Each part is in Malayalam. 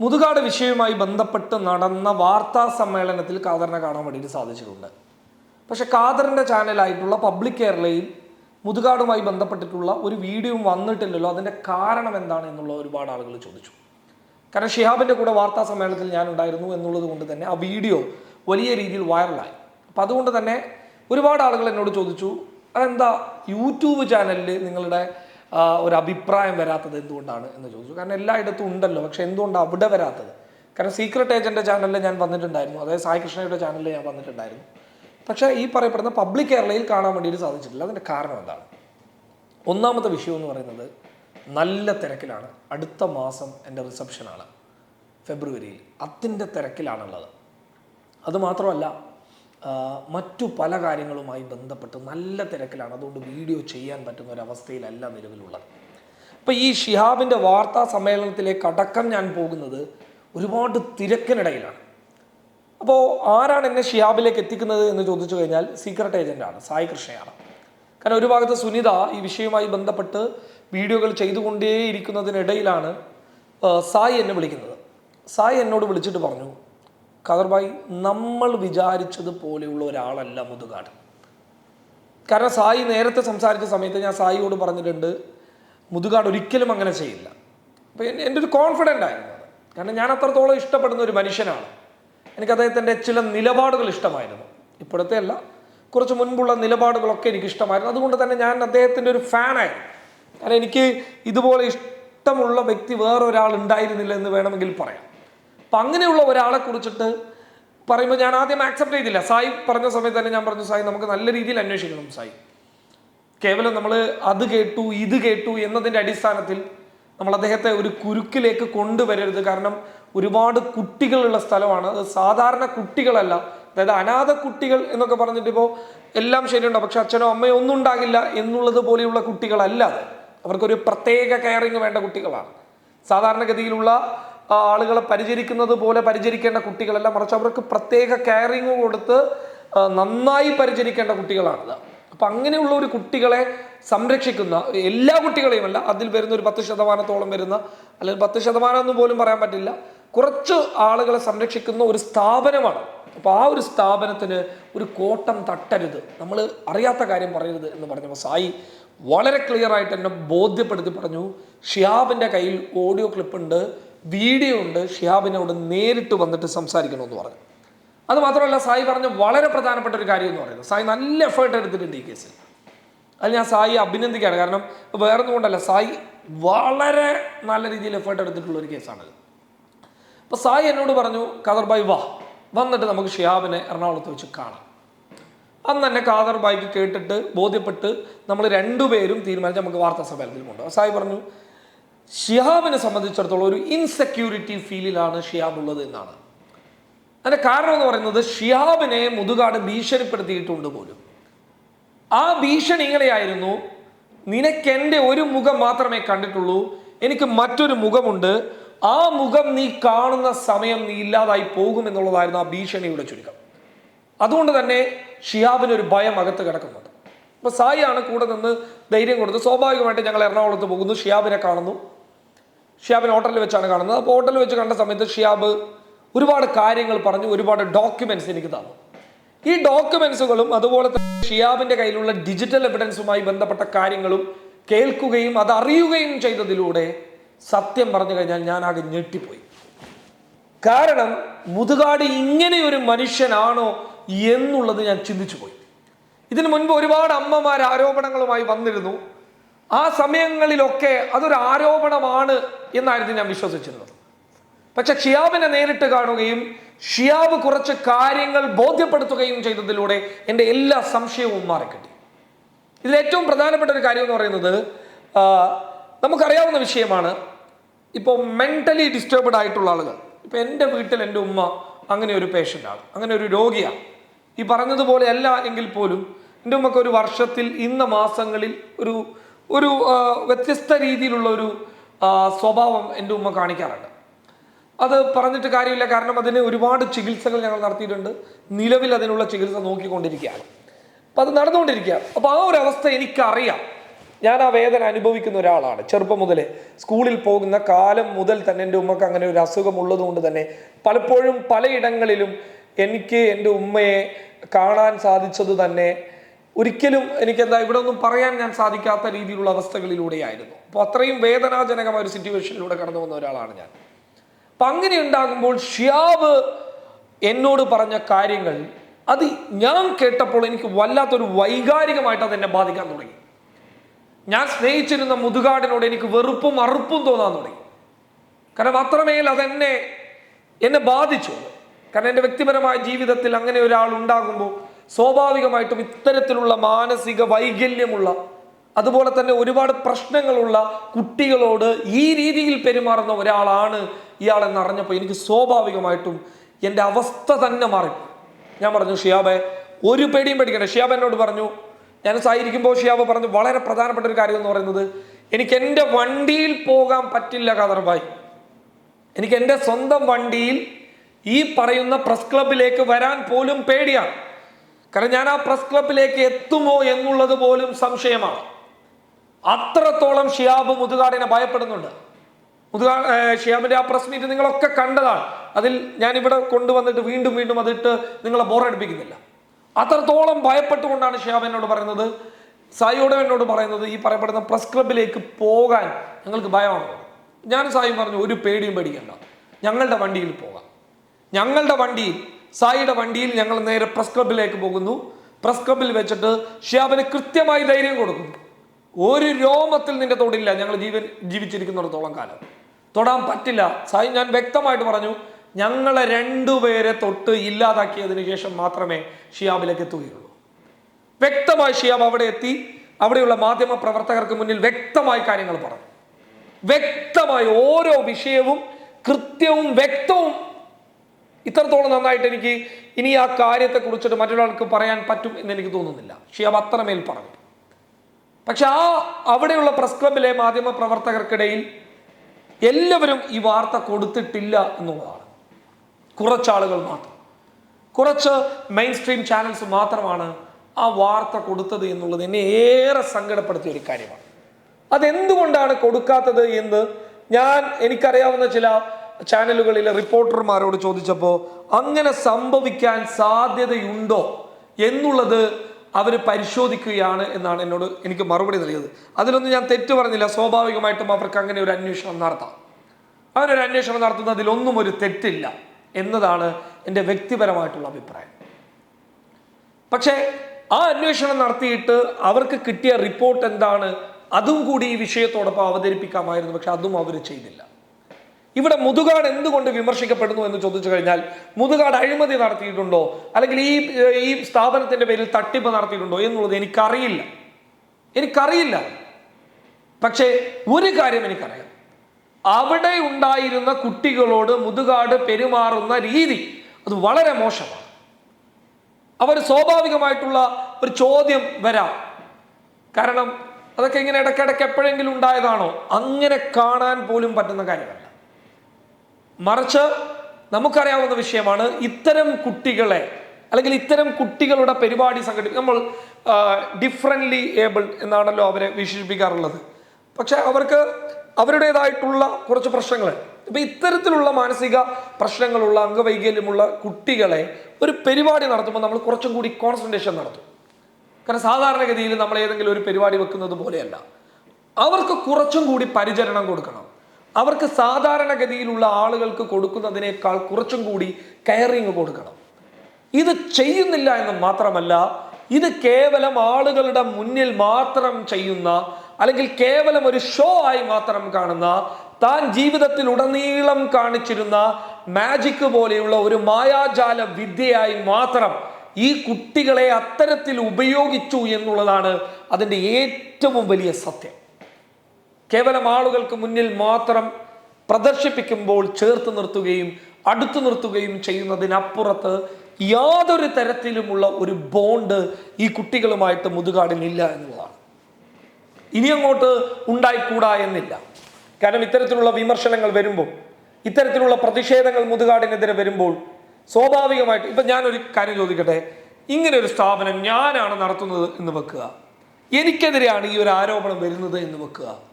മുതുകാട് വിഷയവുമായി ബന്ധപ്പെട്ട് നടന്ന വാർത്താ സമ്മേളനത്തിൽ ഖാദറിനെ കാണാൻ വേണ്ടിയിട്ട് സാധിച്ചിട്ടുണ്ട്. പക്ഷെ ഖാദറിന്റെ ചാനലായിട്ടുള്ള പബ്ലിക് കേരളയിൽ മുതുകാടുമായി ബന്ധപ്പെട്ടിട്ടുള്ള ഒരു വീഡിയോയും വന്നിട്ടില്ലല്ലോ അതിന്റെ കാരണം എന്താണ് എന്നുള്ള ഒരുപാട് ആളുകൾ ചോദിച്ചു. കാരണം ഷിഹാബിന്റെ കൂടെ വാർത്താ സമ്മേളനത്തിൽ ഞാൻ ഉണ്ടായിരുന്നു എന്നുള്ളത് കൊണ്ട് തന്നെ ആ വീഡിയോ വലിയ രീതിയിൽ വൈറലായി. അപ്പം അതുകൊണ്ട് തന്നെ ഒരുപാട് ആളുകൾ എന്നോട് ചോദിച്ചു അതെന്താ യൂട്യൂബ് ചാനലിൽ നിങ്ങളുടെ ഒരു അഭിപ്രായം വരാത്തത് എന്തുകൊണ്ടാണ് എന്ന് ചോദിച്ചു. കാരണം എല്ലായിടത്തും ഉണ്ടല്ലോ പക്ഷെ എന്തുകൊണ്ടാണ് അവിടെ വരാത്തത്? കാരണം സീക്രട്ട് ഏജന്റെ ചാനലിൽ ഞാൻ വന്നിട്ടുണ്ടായിരുന്നു. അതായത് സായി കൃഷ്ണയുടെ ചാനലിൽ ഞാൻ വന്നിട്ടുണ്ടായിരുന്നു. പക്ഷേ ഈ പറയപ്പെടുന്ന പബ്ലിക് കേരളയിൽ കാണാൻ വേണ്ടിയിട്ട് സാധിച്ചിട്ടില്ല. അതിന്റെ കാരണം എന്താണ്? ഒന്നാമത്തെ വിഷയം എന്ന് പറയുന്നത് നല്ല തിരക്കിലാണ്. അടുത്ത മാസം എന്റെ റിസപ്ഷനാണ് ഫെബ്രുവരിയിൽ. അതിന്റെ തിരക്കിലാണുള്ളത്. അതുമാത്രമല്ല മറ്റു പല കാര്യങ്ങളുമായി ബന്ധപ്പെട്ട് നല്ല തിരക്കിലാണ്. അതുകൊണ്ട് വീഡിയോ ചെയ്യാൻ പറ്റുന്ന ഒരു അവസ്ഥയിലല്ല നിലവിലുള്ളത്. അപ്പം ഈ ഷിഹാബിന്റെ വാർത്താ സമ്മേളനത്തിലേക്ക് അടക്കം ഞാൻ പോകുന്നത് ഒരുപാട് തിരക്കിനിടയിലാണ്. അപ്പോൾ ആരാണ് എന്നെ ഷിഹാബിലേക്ക് എത്തിക്കുന്നത് എന്ന് ചോദിച്ചു കഴിഞ്ഞാൽ സീക്രട്ട് ഏജന്റാണ് സായി കൃഷ്ണയാണ്. കാരണം ഒരു ഭാഗത്ത് സുനിത ഈ വിഷയവുമായി ബന്ധപ്പെട്ട് വീഡിയോകൾ ചെയ്തുകൊണ്ടേയിരിക്കുന്നതിനിടയിലാണ് സായി എന്നെ വിളിക്കുന്നത്. സായി എന്നോട് വിളിച്ചിട്ട് പറഞ്ഞു ഖദർബായി നമ്മൾ വിചാരിച്ചത് പോലെയുള്ള ഒരാളല്ല മുതുകാട്. കാരണം സായി നേരത്തെ സംസാരിച്ച സമയത്ത് ഞാൻ സായിയോട് പറഞ്ഞിട്ടുണ്ട് മുതുകാട് ഒരിക്കലും അങ്ങനെ ചെയ്യില്ല. അപ്പോൾ എന്റെ ഒരു കോൺഫിഡന്റ് ആയിരുന്നു അത്. കാരണം ഞാൻ അത്രത്തോളം ഇഷ്ടപ്പെടുന്ന ഒരു മനുഷ്യനാണ്. എനിക്ക് അദ്ദേഹത്തിന്റെ ചില നിലപാടുകൾ ഇഷ്ടമായിരുന്നു. ഇപ്പോഴത്തെ അല്ല കുറച്ച് മുൻപുള്ള നിലപാടുകളൊക്കെ എനിക്ക് ഇഷ്ടമായിരുന്നു. അതുകൊണ്ട് തന്നെ ഞാൻ അദ്ദേഹത്തിന്റെ ഒരു ഫാനായിരുന്നു കാരണം എനിക്ക് ഇതുപോലെ ഇഷ്ടമുള്ള വ്യക്തി വേറൊരാൾ ഉണ്ടായിരുന്നില്ല എന്ന് വേണമെങ്കിൽ പറയാം. അപ്പം അങ്ങനെയുള്ള ഒരാളെ കുറിച്ചിട്ട് പറയുമ്പോൾ ഞാൻ ആദ്യം ആക്സെപ്റ്റ് ചെയ്തില്ല. സായി പറഞ്ഞ സമയത്ത് തന്നെ ഞാൻ പറഞ്ഞു സായി നമുക്ക് നല്ല രീതിയിൽ അന്വേഷിക്കണം സായി. കേവലം നമ്മൾ അത് കേട്ടു ഇത് കേട്ടു എന്നതിന്റെ അടിസ്ഥാനത്തിൽ നമ്മൾ അദ്ദേഹത്തെ ഒരു കുരുക്കിലേക്ക് കൊണ്ടുവരരുത്. കാരണം ഒരുപാട് കുട്ടികളുള്ള സ്ഥലമാണ്. അത് സാധാരണ കുട്ടികളല്ല. അതായത് അനാഥ കുട്ടികൾ എന്നൊക്കെ പറഞ്ഞിട്ട് ഇപ്പോൾ എല്ലാം ശരിയുണ്ടോ? പക്ഷെ അച്ഛനോ അമ്മയോ ഒന്നും ഉണ്ടാകില്ല എന്നുള്ളത് പോലെയുള്ള കുട്ടികളല്ല അവർക്കൊരു പ്രത്യേക കെയറിങ് വേണ്ട കുട്ടികളാണ്. സാധാരണഗതിയിലുള്ള ആളുകളെ പരിചരിക്കുന്നത് പോലെ പരിചരിക്കേണ്ട കുട്ടികളല്ല മറിച്ച് അവർക്ക് പ്രത്യേക കെയറിങ് കൊടുത്ത് നന്നായി പരിചരിക്കേണ്ട കുട്ടികളാണത്. അപ്പം അങ്ങനെയുള്ള ഒരു കുട്ടികളെ സംരക്ഷിക്കുന്ന എല്ലാ കുട്ടികളെയും അല്ല അതിൽ വരുന്ന ഒരു പത്ത് ശതമാനത്തോളം വരുന്ന അല്ലെങ്കിൽ പത്ത് ശതമാനം എന്ന് പോലും പറയാൻ പറ്റില്ല കുറച്ച് ആളുകളെ സംരക്ഷിക്കുന്ന ഒരു സ്ഥാപനമാണ്. അപ്പോൾ ആ ഒരു സ്ഥാപനത്തിന് ഒരു കോട്ടം തട്ടരുത്. നമ്മൾ അറിയാത്ത കാര്യം പറയരുത് എന്ന് പറഞ്ഞപ്പോൾ സായി വളരെ ക്ലിയർ ആയിട്ട് എന്നെ ബോധ്യപ്പെടുത്തി പറഞ്ഞു ഷിയാബിന്റെ കയ്യിൽ ഓഡിയോ ക്ലിപ്പ് ഉണ്ട് വീഡിയോ ഉണ്ട് ഷിഹാബിനോട് നേരിട്ട് വന്നിട്ട് സംസാരിക്കണമെന്ന് പറഞ്ഞു. അത് മാത്രമല്ല സായി പറഞ്ഞ വളരെ പ്രധാനപ്പെട്ട ഒരു കാര്യം എന്ന് പറയുന്നത് സായി നല്ല എഫേർട്ട് എടുത്തിട്ടുണ്ട് ഈ കേസിൽ അത് ഞാൻ സായി അഭിനന്ദിക്കുകയാണ്. കാരണം വേറൊന്നും കൊണ്ടല്ല സായി വളരെ നല്ല രീതിയിൽ എഫേർട്ട് എടുത്തിട്ടുള്ള ഒരു കേസാണത് അപ്പോൾ സായി എന്നോട് പറഞ്ഞു ഖദർ ബായ് വാ. വന്നിട്ട് നമുക്ക് ഷിഹാബിനെ എറണാകുളത്ത് വെച്ച് കാണാം. അന്ന് തന്നെ ഖാദർ ബായിക്ക് കേട്ടിട്ട് ബോധ്യപ്പെട്ട് നമ്മൾ രണ്ടുപേരും തീരുമാനിച്ച് നമുക്ക് വാർത്താ സമ്മേളനത്തിൽ കൊണ്ടുപോകാം. സായി പറഞ്ഞു ഷിഹാബിനെ സംബന്ധിച്ചിടത്തോളം ഒരു ഇൻസെക്യൂരിറ്റി ഫീലിലാണ് ഷിഹാബ് ഉള്ളത് എന്നാണ്. അതിന്റെ കാരണം എന്ന് പറയുന്നത് ഷിഹാബിനെ മുതുകാട് ഭീഷണിപ്പെടുത്തിയിട്ടുണ്ട് പോലും. ആ ഭീഷണി ഇങ്ങനെയായിരുന്നു നിനക്ക് എന്റെ ഒരു മുഖം മാത്രമേ കണ്ടിട്ടുള്ളൂ എനിക്ക് മറ്റൊരു മുഖമുണ്ട്. ആ മുഖം നീ കാണുന്ന സമയം നീ ഇല്ലാതായി പോകും എന്നുള്ളതായിരുന്നു ആ ഭീഷണിയുടെ ചുരുക്കം. അതുകൊണ്ട് തന്നെ ഷിഹാബിന് ഒരു ഭയം അകത്ത് കിടക്കുന്നുണ്ട് അപ്പൊ സായിയാണ് കൂടെ നിന്ന് ധൈര്യം കൊടുത്ത് സ്വാഭാവികമായിട്ട് ഞങ്ങൾ എറണാകുളത്ത് പോകുന്നു. ഷിയാബിനെ കാണുന്നു. ഷിയാബിനെ ഹോട്ടലിൽ വെച്ചാണ് കാണുന്നത്. അപ്പോൾ ഹോട്ടലിൽ വെച്ച് കണ്ട സമയത്ത് ഷിയാബ് ഒരുപാട് കാര്യങ്ങൾ പറഞ്ഞു ഒരുപാട് ഡോക്യുമെന്റ്സ് എനിക്ക് തന്നു. ഈ ഡോക്യുമെന്റ്സുകളും അതുപോലെ തന്നെ ഷിയാബിന്റെ കയ്യിലുള്ള ഡിജിറ്റൽ എവിഡൻസുമായി ബന്ധപ്പെട്ട കാര്യങ്ങളും കേൾക്കുകയും അത് അറിയുകയും ചെയ്തതിലൂടെ സത്യം പറഞ്ഞു കഴിഞ്ഞാൽ ഞാൻ ആകെ ഞെട്ടിപ്പോയി. കാരണം മുതുകാട് ഇങ്ങനെ ഒരു മനുഷ്യനാണോ എന്നുള്ളത് ഞാൻ ചിന്തിച്ചു പോയി ഇതിനു മുൻപ് ഒരുപാട് അമ്മമാർ ആരോപണങ്ങളുമായി വന്നിരുന്നു. ആ സമയങ്ങളിലൊക്കെ അതൊരു ആരോപണമാണ് എന്നായിരുന്നു ഞാൻ വിശ്വസിച്ചിരുന്നത്. പക്ഷെ ഷിയാബിനെ നേരിട്ട് കാണുകയും ഷിയാബ് കുറച്ച് കാര്യങ്ങൾ ബോധ്യപ്പെടുത്തുകയും ചെയ്തതിലൂടെ എന്റെ എല്ലാ സംശയവും മാറിക്കിട്ടി. ഇതിൽ ഏറ്റവും പ്രധാനപ്പെട്ട ഒരു കാര്യം എന്ന് പറയുന്നത് നമുക്കറിയാവുന്ന വിഷയമാണ് ഇപ്പോൾ മെന്റലി ഡിസ്റ്റർബ്ഡ് ആയിട്ടുള്ള ആളുകൾ. ഇപ്പോൾ എന്റെ വീട്ടിൽ എന്റെ ഉമ്മ അങ്ങനെ ഒരു പേഷ്യന്റാണ് അങ്ങനെ ഒരു രോഗിയാണ്. ഈ പറഞ്ഞതുപോലെ അല്ല എങ്കിൽ പോലും എന്റെ ഉമ്മക്ക് ഒരു വർഷത്തിൽ ഇന്ന മാസങ്ങളിൽ ഒരു ഒരു വ്യത്യസ്ത രീതിയിലുള്ള ഒരു സ്വഭാവം എന്റെ ഉമ്മ കാണിക്കാറുണ്ട്. അത് പറഞ്ഞിട്ട് കാര്യമില്ല. കാരണം അതിന് ഒരുപാട് ചികിത്സകൾ ഞങ്ങൾ നടത്തിയിട്ടുണ്ട്. നിലവിൽ അതിനുള്ള ചികിത്സ നോക്കിക്കൊണ്ടിരിക്കുകയാണ്. അപ്പം അത് നടന്നുകൊണ്ടിരിക്കുകയാണ്. അപ്പോൾ ആ ഒരു അവസ്ഥ എനിക്കറിയാം. ഞാൻ ആ വേദന അനുഭവിക്കുന്ന ഒരാളാണ്. ചെറുപ്പം മുതലേ സ്കൂളിൽ പോകുന്ന കാലം മുതൽ തന്നെ എന്റെ ഉമ്മക്ക് അങ്ങനെ ഒരു അസുഖം ഉള്ളതുകൊണ്ട് തന്നെ പലപ്പോഴും പലയിടങ്ങളിലും എനിക്ക് എന്റെ ഉമ്മയെ കാണാൻ സാധിച്ചത് തന്നെ ഒരിക്കലും എനിക്ക് എന്താ ഇവിടെ ഒന്നും പറയാൻ ഞാൻ സാധിക്കാത്ത രീതിയിലുള്ള അവസ്ഥകളിലൂടെയായിരുന്നു. അപ്പോൾ അത്രയും വേദനാജനകമായ ഒരു സിറ്റുവേഷനിലൂടെ കടന്നു വന്ന ഒരാളാണ് ഞാൻ. അപ്പം അങ്ങനെ ഉണ്ടാകുമ്പോൾ ഷിയാബ് എന്നോട് പറഞ്ഞ കാര്യങ്ങൾ അത് ഞാൻ കേട്ടപ്പോൾ എനിക്ക് വല്ലാത്തൊരു വൈകാരികമായിട്ട് അത് എന്നെ ബാധിക്കാൻ തുടങ്ങി. ഞാൻ സ്നേഹിച്ചിരുന്ന മുതുകാടിനോട് എനിക്ക് വെറുപ്പും അറുപ്പും തോന്നാൻ തുടങ്ങി. കാരണം അത്രമേൽ അതെന്നെ എന്നെ ബാധിച്ചു. കാരണം എന്റെ വ്യക്തിപരമായ ജീവിതത്തിൽ അങ്ങനെ ഒരാൾ ഉണ്ടാകുമ്പോൾ സ്വാഭാവികമായിട്ടും ഇത്തരത്തിലുള്ള മാനസിക വൈകല്യമുള്ള അതുപോലെ തന്നെ ഒരുപാട് പ്രശ്നങ്ങളുള്ള കുട്ടികളോട് ഈ രീതിയിൽ പെരുമാറുന്ന ഒരാളാണ് ഇയാളെന്ന് അറിഞ്ഞപ്പോൾ എനിക്ക് സ്വാഭാവികമായിട്ടും എന്റെ അവസ്ഥ തന്നെ മാറി. ഞാൻ പറഞ്ഞു ഷിയാബെ ഒരു പേടിയും പേടിക്കണ്ട. ഷിയാബ് എന്നോട് പറഞ്ഞു ഞാൻ സായിരിക്കുമ്പോൾ ഷിയാബ് പറഞ്ഞു വളരെ പ്രധാനപ്പെട്ട ഒരു കാര്യം എന്ന് പറയുന്നത് എനിക്ക് എന്റെ വണ്ടിയിൽ പോകാൻ പറ്റില്ല കദർബായി എനിക്ക് എന്റെ സ്വന്തം വണ്ടിയിൽ ഈ പറയുന്ന പ്രസ് ക്ലബിലേക്ക് വരാൻ പോലും പേടിയാണ്. കാരണം ഞാൻ ആ പ്രസ് ക്ലബിലേക്ക് എത്തുമോ എന്നുള്ളത് പോലും സംശയമാണ്. അത്രത്തോളം ഷിയാബ് മുതുകാടിനെ ഭയപ്പെടുന്നുണ്ട്. മുതുകാ ഷിയാബിന്റെ ആ പ്രസ് മീറ്റ് നിങ്ങളൊക്കെ കണ്ടതാണ്. അതിൽ ഞാൻ ഇവിടെ കൊണ്ടുവന്നിട്ട് വീണ്ടും വീണ്ടും അതിട്ട് നിങ്ങളെ ബോറടിപ്പിക്കുന്നില്ല അത്രത്തോളം ഭയപ്പെട്ടുകൊണ്ടാണ് ഷിയാബ് എന്നോട് പറയുന്നത്. സായിയോടെ എന്നോട് പറയുന്നത് ഈ പറയപ്പെടുന്ന പ്രസ് ക്ലബിലേക്ക് പോകാൻ ഞങ്ങൾക്ക് ഭയമാണ്. ഞാൻ സായി പറഞ്ഞു ഒരു പേടിയും പേടിക്കണ്ട. ഞങ്ങളുടെ വണ്ടിയിൽ പോകാം. ഞങ്ങളുടെ വണ്ടിയിൽ സായിയുടെ വണ്ടിയിൽ ഞങ്ങൾ നേരെ പ്രസ് ക്ലബിലേക്ക് പോകുന്നു. പ്രസ് ക്ലബിൽ വെച്ചിട്ട് ഷിയാബിന് കൃത്യമായി ധൈര്യം കൊടുക്കുന്നു. ഒരു രോമത്തിൽ നിന്റെ തൊടില്ല. ഞങ്ങൾ ജീവൻ ജീവിച്ചിരിക്കുന്നിടത്തോളം കാലം. തൊടാൻ പറ്റില്ല. സായി ഞാൻ വ്യക്തമായിട്ട് പറഞ്ഞു ഞങ്ങളെ രണ്ടുപേരെ തൊട്ട് ഇല്ലാതാക്കിയതിന് ശേഷം മാത്രമേ ഷിയാബിലേക്ക് എത്തുകയുള്ളൂ. വ്യക്തമായി ഷിയാബ് അവിടെ എത്തി. അവിടെയുള്ള മാധ്യമ പ്രവർത്തകർക്ക് മുന്നിൽ വ്യക്തമായി കാര്യങ്ങൾ പറഞ്ഞു. വ്യക്തമായി ഓരോ വിഷയവും കൃത്യവും വ്യക്തവും ഇത്രത്തോളം നന്നായിട്ട് എനിക്ക് ഇനി ആ കാര്യത്തെ കുറിച്ചിട്ട് മറ്റൊരാൾക്ക് പറയാൻ പറ്റും എന്ന് എനിക്ക് തോന്നുന്നില്ല. ഷിയാബ് അത്രമേൽ പറഞ്ഞു. പക്ഷെ ആ അവിടെയുള്ള പ്രസ് ക്ലബിലെ മാധ്യമ പ്രവർത്തകർക്കിടയിൽ എല്ലാവരും ഈ വാർത്ത കൊടുത്തിട്ടില്ല എന്നുള്ളതാണ്. കുറച്ചാളുകൾ മാത്രം. കുറച്ച് മെയിൻ സ്ട്രീം ചാനൽസ് മാത്രമാണ് ആ വാർത്ത കൊടുത്തത് എന്നുള്ളത് എന്നെ ഏറെ സങ്കടപ്പെടുത്തിയ ഒരു കാര്യമാണ്. അതെന്തുകൊണ്ടാണ് കൊടുക്കാത്തത് എന്ന് ഞാൻ എനിക്കറിയാവുന്ന ചില ചാനലുകളിലെ റിപ്പോർട്ടർമാരോട് ചോദിച്ചപ്പോൾ അങ്ങനെ സംഭവിക്കാൻ സാധ്യതയുണ്ടോ? എന്നുള്ളത് അവർ പരിശോധിക്കുകയാണ് എന്നാണ് എന്നോട് എനിക്ക് മറുപടി നൽകിയത്. അതിലൊന്നും ഞാൻ തെറ്റ് പറഞ്ഞില്ല. സ്വാഭാവികമായിട്ടും അവർക്ക് അങ്ങനെ ഒരു അന്വേഷണം നടത്താം. അവരൊരു അന്വേഷണം നടത്തുന്നതിലൊന്നും ഒരു തെറ്റില്ല എന്നതാണ് എന്റെ വ്യക്തിപരമായിട്ടുള്ള അഭിപ്രായം. പക്ഷേ ആ അന്വേഷണം നടത്തിയിട്ട് അവർക്ക് കിട്ടിയ റിപ്പോർട്ട് എന്താണ്? അതും കൂടി ഈ വിഷയത്തോടൊപ്പം അവതരിപ്പിക്കാമായിരുന്നു. പക്ഷെ അതും അവർ ചെയ്തില്ല. ഇവിടെ മുതുകാട് എന്തുകൊണ്ട് വിമർശിക്കപ്പെടുന്നു എന്ന് ചോദിച്ചു കഴിഞ്ഞാൽ മുതുകാട് അഴിമതി നടത്തിയിട്ടുണ്ടോ? അല്ലെങ്കിൽ ഈ ഈ സ്ഥാപനത്തിന്റെ പേരിൽ തട്ടിപ്പ് നടത്തിയിട്ടുണ്ടോ എന്നുള്ളത് എനിക്കറിയില്ല. എനിക്കറിയില്ല. പക്ഷേ ഒരു കാര്യം എനിക്കറിയാം. അവിടെ ഉണ്ടായിരുന്ന കുട്ടികളോട് മുതുകാട് പെരുമാറുന്ന രീതി അത് വളരെ മോശമാണ്. അവർ സ്വാഭാവികമായിട്ടുള്ള ഒരു ചോദ്യം വരാം. കാരണം അതൊക്കെ ഇങ്ങനെ ഇടയ്ക്കിടയ്ക്ക് എപ്പോഴെങ്കിലും ഉണ്ടായതാണോ? അങ്ങനെ കാണാൻ പോലും പറ്റുന്ന കാര്യമല്ല. മറിച്ച് നമുക്കറിയാവുന്ന വിഷയമാണ് ഇത്തരം കുട്ടികളെ അല്ലെങ്കിൽ ഇത്തരം കുട്ടികളുടെ പരിപാടി സംഘടിപ്പിക്കും നമ്മൾ ഡിഫറന്റ്ലി ഏബിൾഡ് എന്നാണല്ലോ അവരെ വിശേഷിപ്പിക്കാറുള്ളത്. പക്ഷെ അവർക്ക് അവരുടേതായിട്ടുള്ള കുറച്ച് പ്രശ്നങ്ങൾ ഇപ്പം ഇത്തരത്തിലുള്ള മാനസിക പ്രശ്നങ്ങളുള്ള അംഗവൈകല്യമുള്ള കുട്ടികളെ ഒരു പരിപാടി നടത്തുമ്പോൾ നമ്മൾ കുറച്ചും കൂടി കോൺസെൻട്രേഷൻ നടത്തും. കാരണം സാധാരണഗതിയിൽ നമ്മൾ ഏതെങ്കിലും ഒരു പരിപാടി വെക്കുന്നത് പോലെയല്ല. അവർക്ക് കുറച്ചും കൂടി പരിചരണം കൊടുക്കണം. അവർക്ക് സാധാരണഗതിയിലുള്ള ആളുകൾക്ക് കൊടുക്കുന്നതിനേക്കാൾ കുറച്ചും കൂടി കെയറിങ് കൊടുക്കണം. ഇത് ചെയ്യുന്നില്ല എന്ന് മാത്രമല്ല ഇത് കേവലം ആളുകളുടെ മുന്നിൽ മാത്രം ചെയ്യുന്ന അല്ലെങ്കിൽ കേവലം ഒരു ഷോ ആയി മാത്രം കാണുന്ന താൻ ജീവിതത്തിൽ ഉടനീളം കാണിച്ചിരുന്ന മാജിക് പോലെയുള്ള ഒരു മായാജാല വിദ്യയായി മാത്രം ഈ കുട്ടികളെ അത്തരത്തിൽ ഉപയോഗിച്ചു എന്നുള്ളതാണ് അതിന്റെ ഏറ്റവും വലിയ സത്യം. കേവലം ആളുകൾക്ക് മുന്നിൽ മാത്രം പ്രദർശിപ്പിക്കുമ്പോൾ ചേർത്ത് നിർത്തുകയും അടുത്തു നിർത്തുകയും ചെയ്യുന്നതിനപ്പുറത്ത് യാതൊരു തരത്തിലുമുള്ള ഒരു ബോണ്ട് ഈ കുട്ടികളുമായിട്ട് മുതുകാടിനില്ല എന്നുള്ളതാണ്. ഇനി അങ്ങോട്ട് ഉണ്ടായിക്കൂടാ എന്നില്ല. കാരണം ഇത്തരത്തിലുള്ള വിമർശനങ്ങൾ വരുമ്പോൾ ഇത്തരത്തിലുള്ള പ്രതിഷേധങ്ങൾ മുതുകാടിനെതിരെ വരുമ്പോൾ സ്വാഭാവികമായിട്ട് ഇപ്പം ഞാനൊരു കാര്യം ചോദിക്കട്ടെ? ഇങ്ങനെ ഒരു സ്ഥാപനം ഞാനാണ് നടത്തുന്നത് എന്ന് വെക്കുക. എനിക്കെതിരെയാണ് ഈ ഒരു ആരോപണം വരുന്നത് എന്ന് വെക്കുക.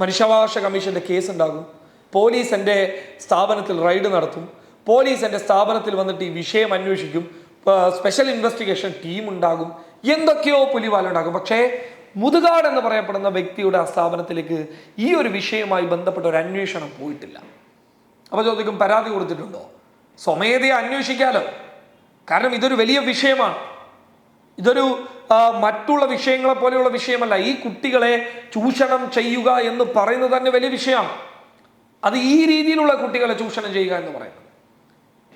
മനുഷ്യാവകാശ കമ്മീഷന്റെ കേസ് ഉണ്ടാകും പോലീസ് എന്റെ സ്ഥാപനത്തിൽ റൈഡ് നടത്തും. പോലീസ് എന്റെ സ്ഥാപനത്തിൽ വന്നിട്ട് ഈ വിഷയം അന്വേഷിക്കും. സ്പെഷ്യൽ ഇൻവെസ്റ്റിഗേഷൻ ടീം ഉണ്ടാകും. എന്തൊക്കെയോ പുലിവാലുണ്ടാകും പക്ഷേ മുതുകാട് എന്ന് പറയപ്പെടുന്ന വ്യക്തിയുടെ സ്ഥാപനത്തിലേക്ക് ഈ ഒരു വിഷയവുമായി ബന്ധപ്പെട്ട ഒരു അന്വേഷണം പോയിട്ടില്ല. അപ്പോൾ ചോദിക്കും പരാതി കൊടുത്തിട്ടുണ്ടോ? സ്വമേധയെ അന്വേഷിക്കാലോ? കാരണം ഇതൊരു വലിയ വിഷയമാണ്. ഇതൊരു മറ്റുള്ള വിഷയങ്ങളെ പോലെയുള്ള വിഷയമല്ല. ഈ കുട്ടികളെ ചൂഷണം ചെയ്യുക എന്ന് പറയുന്നത് തന്നെ വലിയ വിഷയമാണ്. അത് ഈ രീതിയിലുള്ള കുട്ടികളെ ചൂഷണം ചെയ്യുക എന്ന് പറയുന്നത്.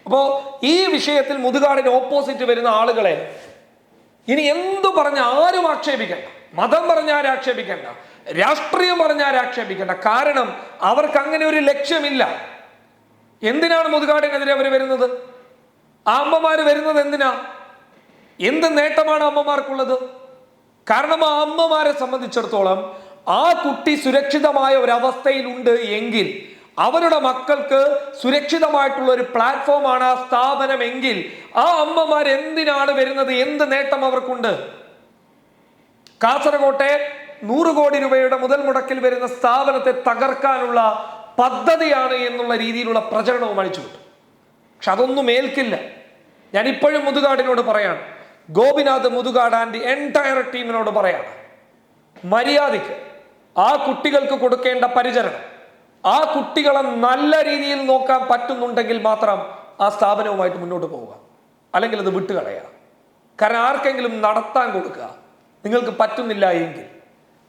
അപ്പോൾ ഈ വിഷയത്തിൽ മുതുകാടിന് ഓപ്പോസിറ്റ് വരുന്ന ആളുകളെ ഇനി എന്തു പറഞ്ഞ ആരും ആക്ഷേപിക്കണ്ട. മതം പറഞ്ഞാൽ ആക്ഷേപിക്കണ്ട. രാഷ്ട്രീയം പറഞ്ഞാൽ ആക്ഷേപിക്കണ്ട. കാരണം അവർക്ക് അങ്ങനെ ഒരു ലക്ഷ്യമില്ല. എന്തിനാണ് മുതുകാടിനെതിരെ അവർ വരുന്നത്? ആ അമ്മമാര് വരുന്നത് എന്തിനാ? എന്ത് നേട്ടമാണ് അമ്മമാർക്കുള്ളത്? കാരണം ആ അമ്മമാരെ സംബന്ധിച്ചിടത്തോളം ആ കുട്ടി സുരക്ഷിതമായ ഒരു അവസ്ഥയിലുണ്ട് എങ്കിൽ അവരുടെ മക്കൾക്ക് സുരക്ഷിതമായിട്ടുള്ള ഒരു പ്ലാറ്റ്ഫോമാണ് ആ സ്ഥാപനം എങ്കിൽ ആ അമ്മമാർ എന്തിനാണ് വരുന്നത്? എന്ത് നേട്ടം അവർക്കുണ്ട്? കാസർകോട്ടെ നൂറ് കോടി രൂപയുടെ മുതൽ മുടക്കിൽ വരുന്ന സ്ഥാപനത്തെ തകർക്കാനുള്ള പദ്ധതിയാണ് എന്നുള്ള രീതിയിലുള്ള പ്രചരണവും അഴിച്ചുവിട്ടു. പക്ഷെ അതൊന്നും ഏൽക്കില്ല. ഞാൻ ഇപ്പോഴും മുതുകാടിനോട് പറയാണ് ഗോപിനാഥ് മുതുകാട് ആൻഡ് എന്റയർ ടീമിനോട് പറയാണ്. മര്യാദയ്ക്ക് ആ കുട്ടികൾക്ക് കൊടുക്കേണ്ട പരിചരണം. ആ കുട്ടികളെ നല്ല രീതിയിൽ നോക്കാൻ പറ്റുന്നുണ്ടെങ്കിൽ മാത്രം ആ സ്ഥാപനവുമായിട്ട് മുന്നോട്ട് പോവുക. അല്ലെങ്കിൽ അത് വിട്ടുകളയുക. കാരണം ആർക്കെങ്കിലും നടത്താൻ കൊടുക്കുക. നിങ്ങൾക്ക് പറ്റുന്നില്ല എങ്കിൽ.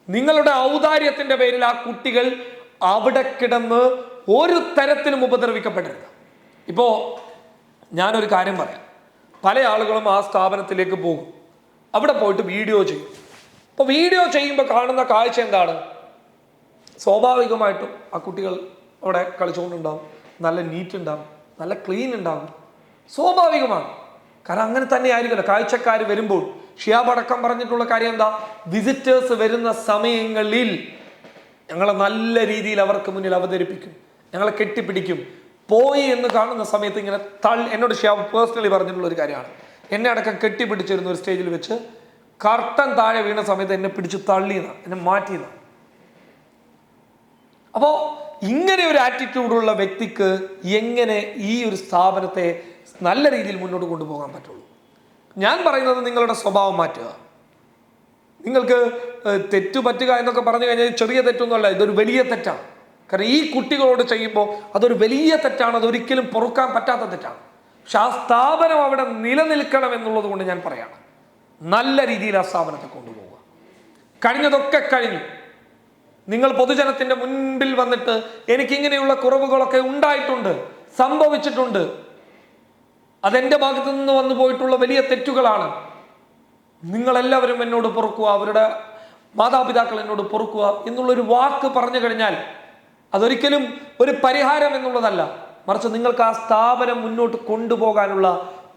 നിങ്ങളുടെ ഔദാര്യത്തിന്റെ പേരിൽ ആ കുട്ടികൾ അവിടെ കിടന്ന് ഒരു തരത്തിലും ഉപദ്രവിക്കപ്പെടരുത്. ഇപ്പോ ഞാനൊരു കാര്യം പറയാം. പല ആളുകളും ആ സ്ഥാപനത്തിലേക്ക് പോകും. അവിടെ പോയിട്ട് വീഡിയോ ചെയ്യും. അപ്പോൾ വീഡിയോ ചെയ്യുമ്പോൾ കാണുന്ന കാഴ്ച എന്താണ്? സ്വാഭാവികമായിട്ടും ആ കുട്ടികൾ അവിടെ കളിച്ചുകൊണ്ടുണ്ടാവും. നല്ല നീറ്റ് ഉണ്ടാവും. നല്ല ക്ലീൻ ഉണ്ടാവും. സ്വാഭാവികമാണ്. കാരണം അങ്ങനെ തന്നെ ആയിരിക്കുമല്ലോ. കാഴ്ചക്കാർ വരുമ്പോൾ ഷിയാബ് അടക്കം പറഞ്ഞിട്ടുള്ള കാര്യം എന്താ? വിസിറ്റേഴ്സ് വരുന്ന സമയങ്ങളിൽ ഞങ്ങളെ നല്ല രീതിയിൽ അവർക്ക് മുന്നിൽ അവതരിപ്പിക്കും. ഞങ്ങളെ കെട്ടിപ്പിടിക്കും. പോയി എന്ന് കാണുന്ന സമയത്ത് ഇങ്ങനെ തള്ളി എന്നോട് ഷിയാബ് പേഴ്സണലി പറഞ്ഞിട്ടുള്ള ഒരു കാര്യമാണ്. എന്നെ അടക്കം കെട്ടിപ്പിടിച്ചിരുന്ന ഒരു സ്റ്റേജിൽ വെച്ച് കർട്ടൻ താഴെ വീണ സമയത്ത് എന്നെ പിടിച്ച് തള്ളിയെന്നാണ് എന്നെ മാറ്റിയെന്നാണ് അപ്പോൾ ഇങ്ങനെ ഒരു ആറ്റിറ്റ്യൂഡുള്ള വ്യക്തിക്ക് എങ്ങനെ ഈ ഒരു സ്ഥാപനത്തെ നല്ല രീതിയിൽ മുന്നോട്ട് കൊണ്ടുപോകാൻ പറ്റുള്ളൂ? ഞാൻ പറയുന്നത് നിങ്ങളുടെ സ്വഭാവം മാറ്റുക. നിങ്ങൾക്ക് തെറ്റു പറ്റുക എന്നൊക്കെ പറഞ്ഞു കഴിഞ്ഞാൽ ചെറിയ തെറ്റൊന്നുമല്ല ഇതൊരു വലിയ തെറ്റാണ്. കാരണം ഈ കുട്ടികളോട് ചെയ്യുമ്പോൾ അതൊരു വലിയ തെറ്റാണ് അതൊരിക്കലും പൊറുക്കാൻ പറ്റാത്ത തെറ്റാണ്. പക്ഷെ ആ സ്ഥാപനം അവിടെ നിലനിൽക്കണം എന്നുള്ളത് കൊണ്ട് ഞാൻ പറയാണ്. നല്ല രീതിയിൽ ആ സ്ഥാപനത്തെ കൊണ്ടുപോവുക. കഴിഞ്ഞതൊക്കെ കഴിഞ്ഞു. നിങ്ങൾ പൊതുജനത്തിന്റെ മുൻപിൽ വന്നിട്ട് എനിക്കിങ്ങനെയുള്ള കുറവുകളൊക്കെ ഉണ്ടായിട്ടുണ്ട് സംഭവിച്ചിട്ടുണ്ട്. അതെന്റെ ഭാഗത്തു നിന്ന് വന്നു പോയിട്ടുള്ള വലിയ തെറ്റുകളാണ്. നിങ്ങളെല്ലാവരും എന്നോട് പൊറുക്കുക അവരുടെ മാതാപിതാക്കൾ എന്നോട് പൊറുക്കുക എന്നുള്ളൊരു വാക്ക് പറഞ്ഞു കഴിഞ്ഞാൽ അതൊരിക്കലും ഒരു പരിഹാരം എന്നുള്ളതല്ല. മറിച്ച് നിങ്ങൾക്ക് ആ സ്ഥാപനം മുന്നോട്ട് കൊണ്ടുപോകാനുള്ള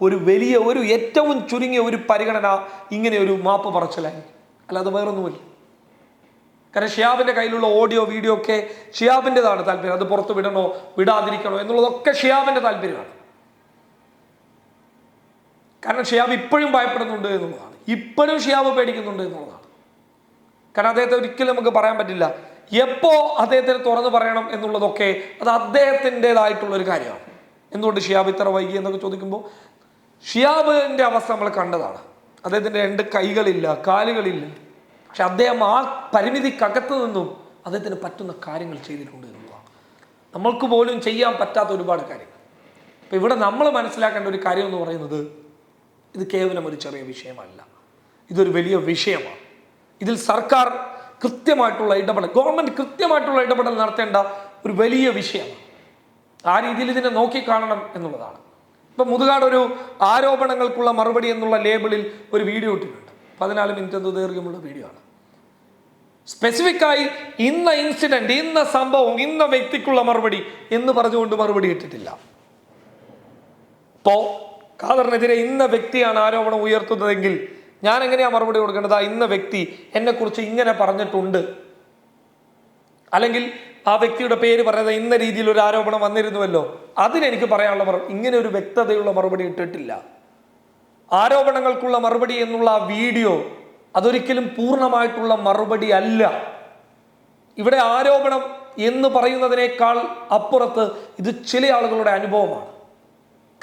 ഒരു വലിയ ഒരു ഏറ്റവും ചുരുങ്ങിയ ഒരു പരിഗണന ഇങ്ങനെ ഒരു മാപ്പ് പറച്ചിലായിരിക്കും അല്ലാതെ വേറൊന്നുമില്ല. കാരണം ഷിയാബിന്റെ കയ്യിലുള്ള ഓഡിയോ വീഡിയോ ഒക്കെ ഷിയാബിന്റെതാണ് താല്പര്യം. അത് പുറത്ത് വിടണോ വിടാതിരിക്കണോ എന്നുള്ളതൊക്കെ ഷിയാബിന്റെ താല്പര്യമാണ്. കാരണം ഷിയാബ് ഇപ്പോഴും ഭയപ്പെടുന്നുണ്ട് എന്നുള്ളതാണ്. ഇപ്പോഴും ഷിയാബ് പേടിക്കുന്നുണ്ട് എന്നുള്ളതാണ്. കാരണം അദ്ദേഹത്തെ ഒരിക്കലും നമുക്ക് പറയാൻ പറ്റില്ല. എപ്പോ അദ്ദേഹത്തിന് തുറന്നു പറയണം എന്നുള്ളതൊക്കെ അത് അദ്ദേഹത്തിന്റെതായിട്ടുള്ള ഒരു കാര്യമാണ്. എന്തുകൊണ്ട് ഷിയാബ് ഇത്ര വൈകി എന്നൊക്കെ ചോദിക്കുമ്പോൾ ഷിയാബിന്റെ അവസ്ഥ നമ്മൾ കണ്ടതാണ്. അദ്ദേഹത്തിന്റെ രണ്ട് കൈകളില്ല കാലുകളില്ല. പക്ഷെ അദ്ദേഹം ആ പരിമിതിക്കകത്ത് നിന്നും അദ്ദേഹത്തിന് പറ്റുന്ന കാര്യങ്ങൾ ചെയ്തിട്ടുണ്ട് എന്നുള്ളതാണ്. നമ്മൾക്ക് പോലും ചെയ്യാൻ പറ്റാത്ത ഒരുപാട് കാര്യങ്ങൾ. അപ്പൊ ഇവിടെ നമ്മൾ മനസ്സിലാക്കേണ്ട ഒരു കാര്യം എന്ന് പറയുന്നത് ഇത് കേവലം ഒരു ചെറിയ വിഷയമല്ല. ഇതൊരു വലിയ വിഷയമാണ്. ഇതിൽ സർക്കാർ കൃത്യമായിട്ടുള്ള ഇടപെടൽ. ഗവൺമെന്റ് കൃത്യമായിട്ടുള്ള ഇടപെടൽ നടത്തേണ്ട ഒരു വലിയ വിഷയമാണ് ആ രീതിയിൽ ഇതിനെ നോക്കിക്കാണണം എന്നുള്ളതാണ്. ഇപ്പൊ മുതുകാട് ഒരു ആരോപണങ്ങൾക്കുള്ള മറുപടി എന്നുള്ള ലേബിളിൽ ഒരു വീഡിയോ ഇട്ടിട്ടുണ്ട്. പതിനാല് മിനിറ്റ് എന്തോ ദീർഘമുള്ള വീഡിയോ ആണ്. സ്പെസിഫിക്കായി ഇന്ന ഇൻസിഡന്റ് ഇന്ന സംഭവം ഇന്ന വ്യക്തിക്കുള്ള മറുപടി എന്ന് പറഞ്ഞുകൊണ്ട് മറുപടി ഇട്ടിട്ടില്ല. ഇപ്പോ ഖാദറിനെതിരെ ഇന്ന വ്യക്തിയാണ് ആരോപണം ഉയർത്തുന്നതെങ്കിൽ ഞാൻ എങ്ങനെയാ മറുപടി കൊടുക്കേണ്ടത്? ആ ഇന്ന വ്യക്തി എന്നെക്കുറിച്ച് ഇങ്ങനെ പറഞ്ഞിട്ടുണ്ട്. അല്ലെങ്കിൽ ആ വ്യക്തിയുടെ പേര് പറയുന്നത് ഇന്ന രീതിയിൽ ഒരു ആരോപണം വന്നിരുന്നുവല്ലോ. അതിനെനിക്ക് പറയാനുള്ള മറുപടി ഇങ്ങനെ ഒരു വ്യക്തതയുള്ള മറുപടി ഇട്ടിട്ടില്ല. ആരോപണങ്ങൾക്കുള്ള മറുപടി എന്നുള്ള ആ വീഡിയോ അതൊരിക്കലും പൂർണമായിട്ടുള്ള മറുപടി അല്ല. ഇവിടെ ആരോപണം എന്ന് പറയുന്നതിനേക്കാൾ അപ്പുറത്ത് ഇത് ചില ആളുകളുടെ അനുഭവമാണ്.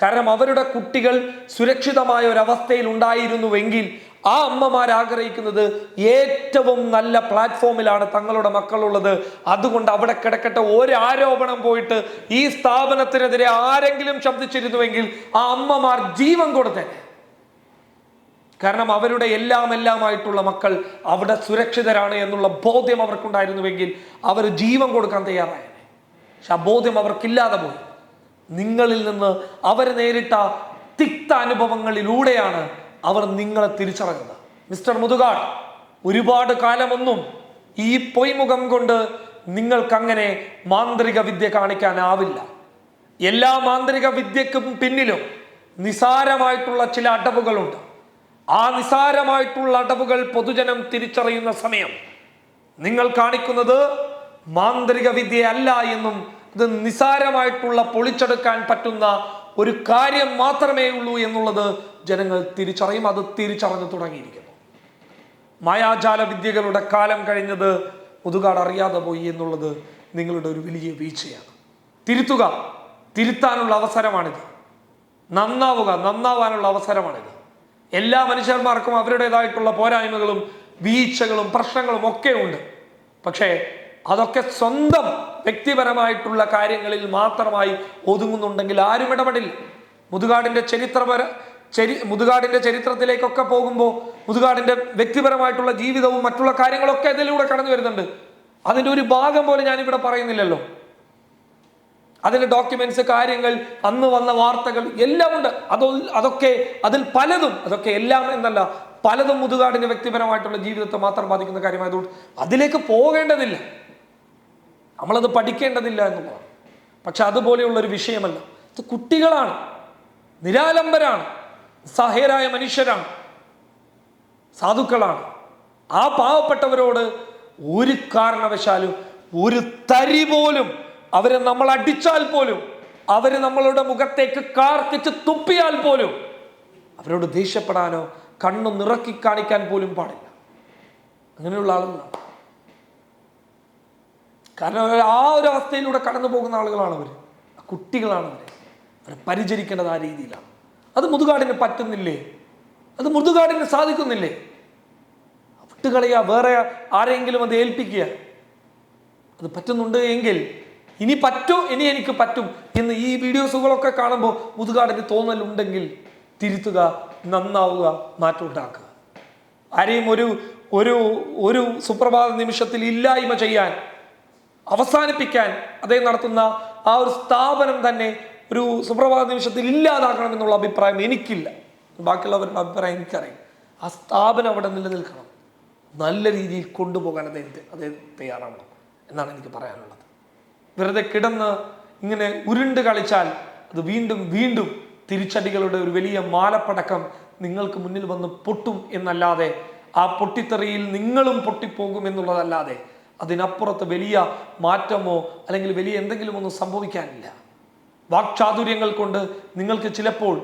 കാരണം അവരുടെ കുട്ടികൾ സുരക്ഷിതമായ ഒരവസ്ഥയിൽ ഉണ്ടായിരുന്നുവെങ്കിൽ ആ അമ്മമാർ ആഗ്രഹിക്കുന്നത് ഏറ്റവും നല്ല പ്ലാറ്റ്ഫോമിലാണ് തങ്ങളുടെ മക്കളുള്ളത്. അതുകൊണ്ട് അവിടെ കിടക്കട്ടെ ഒരാരോപണം പോയിട്ട് ഈ സ്ഥാപനത്തിനെതിരെ ആരെങ്കിലും ശബ്ദിച്ചിരുന്നുവെങ്കിൽ ആ അമ്മമാർ ജീവൻ കൊടുത്തേ. കാരണം അവരുടെ എല്ലാം എല്ലാമായിട്ടുള്ള മക്കൾ അവിടെ സുരക്ഷിതരാണ് എന്നുള്ള ബോധ്യം അവർക്കുണ്ടായിരുന്നുവെങ്കിൽ അവർ ജീവൻ കൊടുക്കാൻ തയ്യാറായ പക്ഷെ ആ ബോധ്യം അവർക്കില്ലാതെ പോയി. നിങ്ങളിൽ നിന്ന് അവർ നേരിട്ട തിക്ത അനുഭവങ്ങളിലൂടെയാണ് അവർ നിങ്ങളെ തിരിച്ചറിഞ്ഞത്. മിസ്റ്റർ മുതുകാട് ഒരുപാട് കാലമൊന്നും ഈ പൊയ്മുഖം കൊണ്ട് നിങ്ങൾക്കങ്ങനെ മാന്ത്രിക വിദ്യ കാണിക്കാനാവില്ല. എല്ലാ മാന്ത്രിക വിദ്യക്കും പിന്നിലും നിസാരമായിട്ടുള്ള ചില അടവുകളുണ്ട്. ആ നിസാരമായിട്ടുള്ള അടവുകൾ പൊതുജനം തിരിച്ചറിയുന്ന സമയം. നിങ്ങൾ കാണിക്കുന്നത് മാന്ത്രിക വിദ്യയല്ല എന്നും ഇത് നിസാരമായിട്ടുള്ള പൊളിച്ചെടുക്കാൻ പറ്റുന്ന ഒരു കാര്യം മാത്രമേ ഉള്ളൂ എന്നുള്ളത് ജനങ്ങൾ തിരിച്ചറിയും. അത് തിരിച്ചറിഞ്ഞു തുടങ്ങിയിരിക്കുന്നു. മായാജാല വിദ്യകളുടെ കാലം കഴിഞ്ഞത് മുതുകാട് അറിയാതെ പോയി എന്നുള്ളത് നിങ്ങളുടെ ഒരു വലിയ വീഴ്ചയാണ്. തിരുത്തുക തിരുത്താനുള്ള അവസരമാണിത്. നന്നാവുക നന്നാവാനുള്ള അവസരമാണിത്. എല്ലാ മനുഷ്യന്മാർക്കും അവരുടേതായിട്ടുള്ള പോരായ്മകളും വീഴ്ചകളും പ്രശ്നങ്ങളും ഒക്കെ ഉണ്ട്. പക്ഷേ അതൊക്കെ സ്വന്തം വ്യക്തിപരമായിട്ടുള്ള കാര്യങ്ങളിൽ മാത്രമായി ഒതുങ്ങുന്നുണ്ടെങ്കിൽ ആരും ഇടപെടില്ല. മുതുകാടിന്റെ ചരിത്രപര ചരി മുതുകാടിന്റെ ചരിത്രത്തിലേക്കൊക്കെ പോകുമ്പോൾ മുതുകാടിന്റെ വ്യക്തിപരമായിട്ടുള്ള ജീവിതവും മറ്റുള്ള കാര്യങ്ങളൊക്കെ ഇതിലൂടെ കടന്നു വരുന്നുണ്ട്. അതിന്റെ ഒരു ഭാഗം പോലെ ഞാനിവിടെ പറയുന്നില്ലല്ലോ. അതിന്റെ ഡോക്യുമെന്റ്സ് കാര്യങ്ങൾ അന്ന് വന്ന വാർത്തകൾ എല്ലാം ഉണ്ട്. അതോ അതൊക്കെ അതിൽ പലതും അതൊക്കെ എല്ലാം എന്നല്ല പലതും മുതുകാടിന്റെ വ്യക്തിപരമായിട്ടുള്ള ജീവിതത്തെ മാത്രം ബാധിക്കുന്ന കാര്യമായതുകൊണ്ട് അതിലേക്ക് പോകേണ്ടതില്ല. നമ്മളത് പഠിക്കേണ്ടതില്ല എന്ന് എന്നുള്ളതാണ് പക്ഷെ അതുപോലെയുള്ളൊരു വിഷയമല്ല. ഇത് കുട്ടികളാണ്. നിരാലംബരാണ്. സഹേരായ മനുഷ്യരാണ്. സാധുക്കളാണ്. ആ പാവപ്പെട്ടവരോട് ഒരു കാരണവശാലും ഒരു തരി പോലും അവരെ നമ്മൾ അടിച്ചാൽ പോലും അവർ നമ്മളുടെ മുഖത്തേക്ക് കാർക്കിച്ച് തുപ്പിയാൽ പോലും അവരോട് ദേഷ്യപ്പെടാനോ കണ്ണു നിറക്കി കാണിക്കാൻ പോലും പാടില്ല. അങ്ങനെയുള്ള ആളുകളാണ്. കാരണം ആ ഒരു അവസ്ഥയിലൂടെ കടന്നു പോകുന്ന ആളുകളാണ് അവർ കുട്ടികളാണ് അവർ അവരെ പരിചരിക്കേണ്ടത് ആ രീതിയിലാണ്. അത് മുതുകാടിന് പറ്റുന്നില്ലേ? അത് മുതുകാടിന് സാധിക്കുന്നില്ലേ? വിട്ടുകളയുക വേറെ ആരെങ്കിലും അത് ഏൽപ്പിക്കുക. അത് പറ്റുന്നുണ്ട് എങ്കിൽ ഇനി പറ്റും ഇനി എനിക്ക് പറ്റും എന്ന് ഈ വീഡിയോസുകളൊക്കെ കാണുമ്പോൾ മുതുകാടിന് തോന്നലുണ്ടെങ്കിൽ തിരുത്തുക നന്നാവുക മാറ്റം ഉണ്ടാക്കുക ആരെയും ഒരു ഒരു ഒരു സുപ്രഭാത നിമിഷത്തിൽ ഇല്ലായ്മ ചെയ്യാൻ അവസാനിപ്പിക്കാൻ അദ്ദേഹം നടത്തുന്ന ആ ഒരു സ്ഥാപനം തന്നെ ഒരു സുപ്രഭാത നിമിഷത്തിൽ ഇല്ലാതാക്കണം എന്നുള്ള അഭിപ്രായം എനിക്കില്ല. ബാക്കിയുള്ളവരുടെ അഭിപ്രായം എനിക്കറിയാം. ആ സ്ഥാപനം അവിടെ നിലനിൽക്കണം. നല്ല രീതിയിൽ കൊണ്ടുപോകാൻ അദ്ദേഹം അദ്ദേഹം തയ്യാറാവണം എന്നാണ് എനിക്ക് പറയാനുള്ളത്. വെറുതെ കിടന്ന് ഇങ്ങനെ ഉരുണ്ട് കളിച്ചാൽ അത് വീണ്ടും വീണ്ടും തിരിച്ചടികളുടെ ഒരു വലിയ മാലപ്പടക്കം നിങ്ങൾക്ക് മുന്നിൽ വന്ന് പൊട്ടും എന്നല്ലാതെ ആ പൊട്ടിത്തെറിയിൽ നിങ്ങളും പൊട്ടിപ്പോകും എന്നുള്ളതല്ലാതെ അതിനപ്പുറത്ത് വലിയ മാറ്റമോ അല്ലെങ്കിൽ വലിയ എന്തെങ്കിലും ഒന്നും സംഭവിക്കാനില്ല. വാക്ചാതുര്യങ്ങൾ കൊണ്ട് നിങ്ങൾക്ക് ചിലപ്പോൾ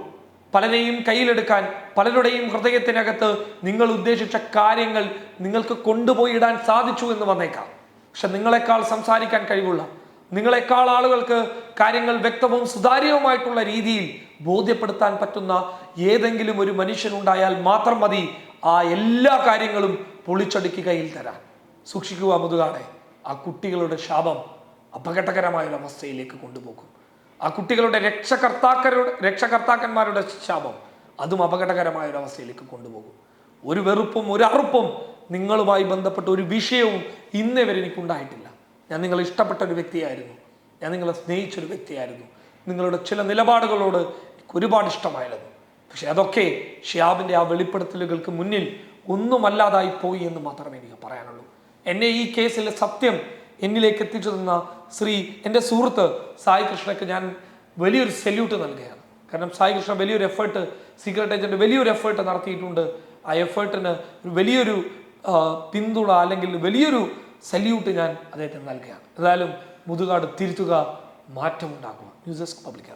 പലരെയും കയ്യിലെടുക്കാൻ പലരുടെയും ഹൃദയത്തിനകത്ത് നിങ്ങൾ ഉദ്ദേശിച്ച കാര്യങ്ങൾ നിങ്ങൾക്ക് കൊണ്ടുപോയി ഇടാൻ സാധിച്ചു എന്ന് വന്നേക്കാം. പക്ഷെ നിങ്ങളെക്കാൾ സംസാരിക്കാൻ കഴിവുള്ള നിങ്ങളെക്കാൾ ആളുകൾക്ക് കാര്യങ്ങൾ വ്യക്തവും സുതാര്യവുമായിട്ടുള്ള രീതിയിൽ ബോധ്യപ്പെടുത്താൻ പറ്റുന്ന ഏതെങ്കിലും ഒരു മനുഷ്യനുണ്ടായാൽ മാത്രം മതി ആ എല്ലാ കാര്യങ്ങളും പൊളിച്ചടുക്കി കയ്യിൽ തരാൻ. സൂക്ഷിക്കുക മുതുകാണെ ആ കുട്ടികളുടെ ശാപം അപകടകരമായ ഒരു അവസ്ഥയിലേക്ക് കൊണ്ടുപോകും ആ കുട്ടികളുടെ രക്ഷകർത്താക്കളുടെ രക്ഷകർത്താക്കന്മാരുടെ ശാപം അതും അപകടകരമായ ഒരു അവസ്ഥയിലേക്ക് കൊണ്ടുപോകും. ഒരു വെറുപ്പും ഒരു അറുപ്പും നിങ്ങളുമായി ബന്ധപ്പെട്ട ഒരു വിഷയവും ഇന്നേ വരെ എനിക്കുണ്ടായിട്ടില്ല. ഞാൻ നിങ്ങളെ ഇഷ്ടപ്പെട്ട ഒരു വ്യക്തിയായിരുന്നു. ഞാൻ നിങ്ങളെ സ്നേഹിച്ചൊരു വ്യക്തിയായിരുന്നു. നിങ്ങളുടെ ചില നിലപാടുകളോട് എനിക്ക് ഒരുപാട് ഇഷ്ടമായിരുന്നു. പക്ഷെ അതൊക്കെ ഷിയാബിന്റെ ആ വെളിപ്പെടുത്തലുകൾക്ക് മുന്നിൽ ഒന്നുമല്ലാതായി പോയി എന്ന് മാത്രമേ എനിക്ക് പറയാനുള്ളൂ. എന്നെ ഈ കേസിലെ സത്യം എന്നിലേക്ക് എത്തിച്ചു തന്ന ശ്രീ എന്റെ സുഹൃത്ത് സായി കൃഷ്ണയ്ക്ക് ഞാൻ വലിയൊരു സെല്യൂട്ട് നൽകുകയാണ്. കാരണം സായി കൃഷ്ണ വലിയൊരു എഫേർട്ട് സീക്രട്ട് ഏജന്റ് വലിയൊരു എഫേർട്ട് നടത്തിയിട്ടുണ്ട്. ആ എഫേർട്ടിന് വലിയൊരു പിന്തുണ അല്ലെങ്കിൽ വലിയൊരു സല്യൂട്ട് ഞാൻ അദ്ദേഹത്തിന് നൽകുകയാണ്. എന്തായാലും മുതുകാട് തിരുത്തുക മാറ്റമുണ്ടാക്കുക ന്യൂസ് ഡെസ്ക് പബ്ലിക്